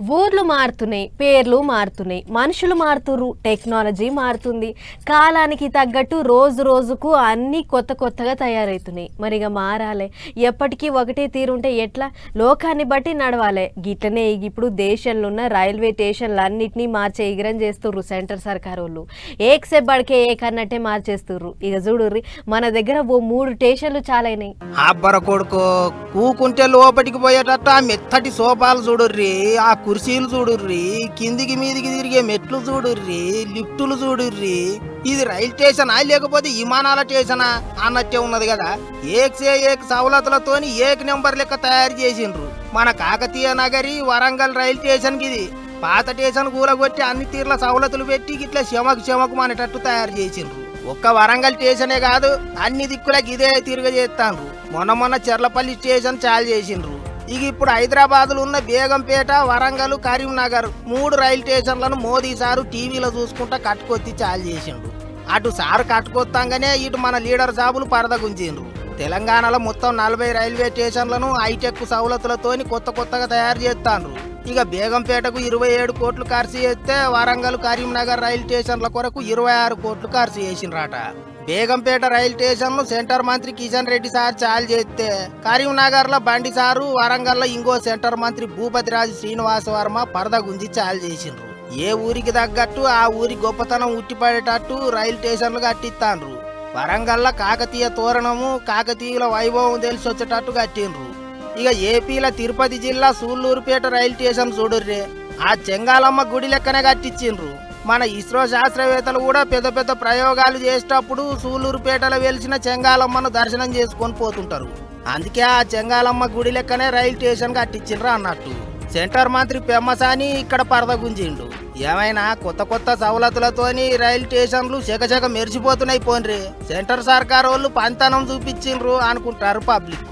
ఊర్లు మారుతున్నాయి పేర్లు మారుతున్నాయి మనుషులు మారుతుర్రు టెక్నాలజీ మారుతుంది. కాలానికి తగ్గట్టు రోజు రోజుకు అన్నీ కొత్త కొత్తగా తయారవుతున్నాయి మరి ఇక మారాలి. ఎప్పటికీ ఒకటే తీరుంటే ఎట్లా? లోకాన్ని బట్టి నడవాలి. గిట్లనే ఇప్పుడు దేశంలో ఉన్న రైల్వే స్టేషన్లు అన్నిటినీ మార్చే ఎగిరం చేస్తుర్రు సెంటర్ సర్కార్ వాళ్ళు ఏక్ బడికే ఏకన్నట్టే అన్నట్టే మార్చేస్తుర్రు. ఇక చూడుర్రి మన దగ్గర ఓ మూడు స్టేషన్లు చాలైనాయి. అబ్బర కొడుకు కూకుంటే లోపలికి పోయేటట్టు ఆ మెత్తటి సోపాలు చూడుర్రి ఆ కుర్చీలు చూడుర్రి కిందికి మీదికి తిరిగే మెట్లు చూడుర్రి లిఫ్టులు చూడుర్రి. ఇది రైల్ స్టేషనా లేకపోతే విమానాల స్టేషనా అన్నట్టే ఉన్నది కదా. ఏక్ సే ఏక్ సవలతులతోని ఏక్ నెంబర్ లెక్క తయారు చేసిండ్రు. మన కాకతీయ నగరి వరంగల్ రైల్ స్టేషన్కి ఇది. పాత స్టేషన్ కూలగొట్టి అన్ని తీర్ల సవలతులు పెట్టి ఇట్లా క్షమకు చెమకు మనటట్టు తయారు చేసిండ్రు. ఒక్క వరంగల్ స్టేషనే కాదు అన్ని దిక్కులకు ఇదే తిరుగ చేస్తాండ్రు మొన్న మొన్న చెర్లపల్లి స్టేషన్ చాలు చేసిండ్రు. ఇక ఇప్పుడు హైదరాబాద్లో ఉన్న బేగంపేట వరంగల్ కరీంనగర్ మూడు రైల్ స్టేషన్లను మోదీ సారు టీవీలో చూసుకుంటా కట్టుకొత్తి చాలు చేసిండ్రు అటు సారు కట్టుకొత్తాగానే ఇటు మన లీడర్ సాబులు పరదగుంచిండ్రు తెలంగాణలో మొత్తం నలభై రైల్వే స్టేషన్లను హైటెక్ సౌలతులతోని కొత్త కొత్తగా తయారు చేస్తాండ్రు. ఇక బేగంపేటకు ఇరవై ఏడు కోట్లు ఖర్చు చేస్తే వరంగల్ కరీంనగర్ రైల్ స్టేషన్ల కొరకు ఇరవై ఆరు కోట్లు ఖర్చు చేసిండ్రట. బేగంపేట రైల్ స్టేషన్ను సెంటర్ మంత్రి కిషన్ రెడ్డి సార్ చాలు చేస్తే కరీంనగర్లో బండి సారు వరంగల్లో ఇంకో సెంటర్ మంత్రి భూపతిరాజు శ్రీనివాస వర్మ పరద గుంజి చాలు చేసిండ్రు. ఏ ఊరికి తగ్గట్టు ఆ ఊరి గొప్పతనం ఉట్టిపడేటట్టు రైల్ స్టేషన్లు కట్టిస్తాండ్రు వరంగల్ల కాకతీయ తోరణము కాకతీయుల వైభవం తెలిసి వచ్చేటట్టు కట్టిండ్రు. ఇక ఏపీల తిరుపతి జిల్లా సూళ్ళూరుపేట రైల్ స్టేషన్ చూడుర్రే. ఆ చెంగాలమ్మ గుడి లెక్కనే కట్టించిండ్రు మన ఇస్రో శాస్త్రవేత్తలు కూడా పెద్ద పెద్ద ప్రయోగాలు చేసేటప్పుడు సూళ్ళూరుపేటలో వెలిసిన చెంగాలమ్మను దర్శనం చేసుకొని పోతుంటారు. అందుకే ఆ చెంగాలమ్మ గుడి లెక్కనే రైలు స్టేషన్ కట్టించిండ్రు అన్నట్టు. సెంటర్ మంత్రి పెమ్మసాని ఇక్కడ పరదగుంజిండు ఏమైనా కొత్త కొత్త సవలతులతోని రైలు స్టేషన్లు చెగచెగ మెరిసిపోతున్నాయి పోన్రి. సెంటర్ సర్కార్ వాళ్ళు పంతనం చూపించిండ్రు అనుకుంటారు పబ్లిక్